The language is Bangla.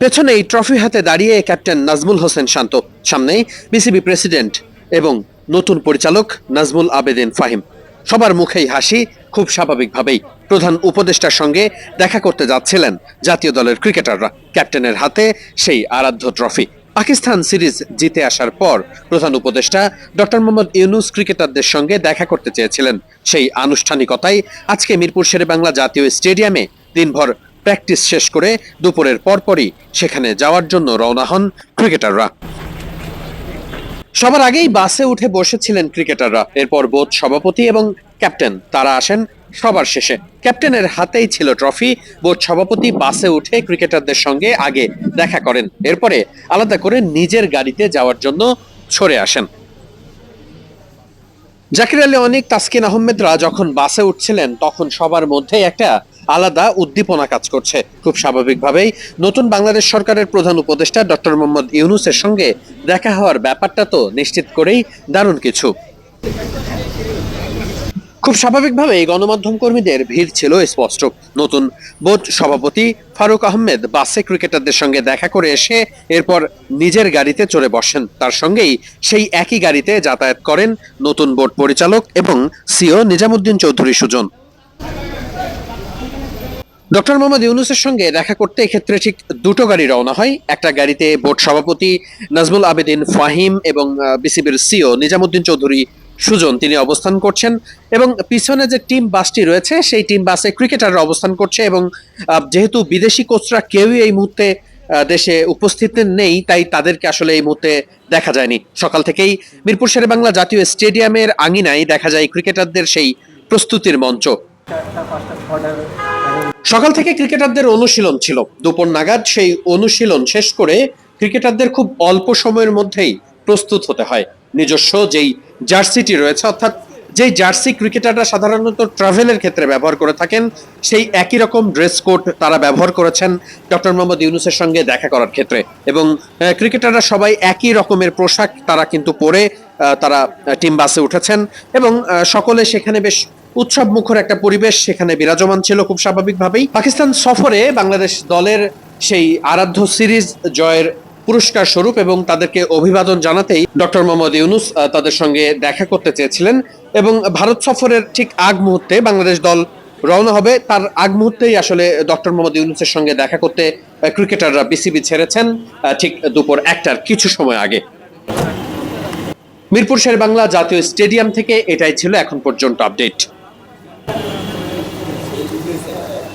পেছনেই ট্রফি হাতে দাঁড়িয়ে ক্যাপ্টেন নাজমুল হোসেন শান্ত, সামনেই বিসিবি প্রেসিডেন্ট এবং নতুন পরিচালক নাজমুল আবেদিন ফাহিম। সবার মুখেই হাসি, খুব স্বাভাবিকভাবেই প্রধান উপদেষ্টার সঙ্গে দেখা করতে যাচ্ছিলেন জাতীয় দলের ক্রিকেটাররা। ক্যাপ্টেনের হাতে সেই আরাধ্য ট্রফি। পাকিস্তান সিরিজ জিতে আসার পর প্রধান উপদেষ্টা ডক্টর মোহাম্মদ ইউনুস ক্রিকেটারদের সঙ্গে দেখা করতে চেয়েছিলেন। সেই আনুষ্ঠানিকতাই আজকে মিরপুর শেরেবাংলা জাতীয় স্টেডিয়ামে দিনভর প্র্যাকটিস শেষ করে দুপুরের পরপরই সেখানে যাওয়ার জন্য রওনা হন ক্রিকেটাররা। সবার আগেই বাসে উঠে বসেছিলেন ক্রিকেটাররা। এরপর বোধ সভাপতি এবং ক্যাপ্টেন তারা আসেন সবার শেষে। ক্যাপ্টেনের হাতেই ছিল ট্রফি। বোর্ড সভাপতি বাসে উঠে ক্রিকেটারদের সঙ্গে আগে দেখা করেন। এরপরে আলাদা করে নিজের গাড়িতে যাওয়ার জন্য সরে আসেন। জাকির আলী অনেক, তাসকিন আহমেদরা যখন বাসে উঠছিলেন, তখন সবার মধ্যে একটা আলাদা উদ্দীপনা কাজ করছে। খুব স্বাভাবিকভাবেই নতুন বাংলাদেশ সরকারের প্রধান উপদেষ্টা ডক্টর মোহাম্মদ ইউনুসের সঙ্গে দেখা হওয়ার ব্যাপারটা তো নিশ্চিত করেই দারুণ কিছু। খুব স্বাভাবিকভাবেই গণমাধ্যম কর্মীদের ভিড় ছিল স্পষ্ট। নতুন বোর্ড সভাপতি ফারুক আহমেদ বাসে ক্রিকেটারদের সঙ্গে দেখা করে এসে এরপর নিজের গাড়িতে চড়ে বসেন। তার সঙ্গেই সেই একই গাড়িতে যাতায়াত করেন নতুন বোর্ড পরিচালক এবং সিও নিজামুদ্দিন চৌধুরী সুজন। ডক্টর মোহাম্মদ ইউনুসের সঙ্গে দেখা করতে এক্ষেত্রে ঠিক দুটো গাড়ি রওনা হয়। একটা গাড়িতে বোর্ড সভাপতি নাজমুল আবেদিন ফাহিম এবং বিসিবির সিও নিজামুদ্দিন চৌধুরী সুজন, তিনি অবস্থান করছেন এবং পিছনে যে টিম বাসটি রয়েছে, সেই টিম বাসে ক্রিকেটাররা অবস্থান করছে এবং যেহেতু বিদেশি কোচরা কেউই এই মুহূর্তে দেশে উপস্থিত নেই, তাই তাদেরকে আসলে এই মুহূর্তে দেখা যায়নি। সকাল থেকেই মিরপুর শেরে বাংলা জাতীয় স্টেডিয়ামের আঙিনায় দেখা যায় ক্রিকেটারদের সেই প্রস্তুতির মঞ্চ। সকাল থেকে ক্রিকেটারদের অনুশীলন ছিল। দুপুর নাগাদ সেই অনুশীলন শেষ করে ক্রিকেটারদের খুব অল্প সময়ের মধ্যেই প্রস্তুত হতে হয়। নিজস্ব যেই জার্সিটি রয়েছে, অর্থাৎ যেই জার্সি ক্রিকেটাররা সাধারণত ট্রাভেলের ক্ষেত্রে ব্যবহার করে থাকেন, সেই একই রকম ড্রেস কোড তারা ব্যবহার করেছেন ডক্টর মোহাম্মদ ইউনুসের সঙ্গে দেখা করার ক্ষেত্রে। এবং ক্রিকেটাররা সবাই একই রকমের পোশাক তারা কিন্তু পরে তারা টিম বাসে উঠেছেন। এবং সকলে সেখানে বেশ উৎসব মুখর একটা পরিবেশ সেখানে বিরাজমান ছিল খুব স্বাভাবিকভাবেই। পাকিস্তান সফরে বাংলাদেশ দলের সেই আরাধ্য সিরিজ জয়ের পুরস্কার স্বরূপ এবং তাদেরকে অভিবাদন জানাতেই ডক্টর মোহাম্মদ ইউনুস তাদের সঙ্গে দেখা করতে চেয়েছিলেন এবং ভারত সফরের ঠিক আগ মুহূর্তে বাংলাদেশ দল রওনা হবে। তার আগ মুহূর্তেই আসলে ডক্টর মোহাম্মদ ইউনুসের সঙ্গে দেখা করতে ক্রিকেটাররা বিসিবি ছেড়েছেন ঠিক দুপুর একটার কিছু সময় আগে। মিরপুর শের বাংলা জাতীয় স্টেডিয়াম থেকে এটাই ছিল এখন পর্যন্ত আপডেট। deserto.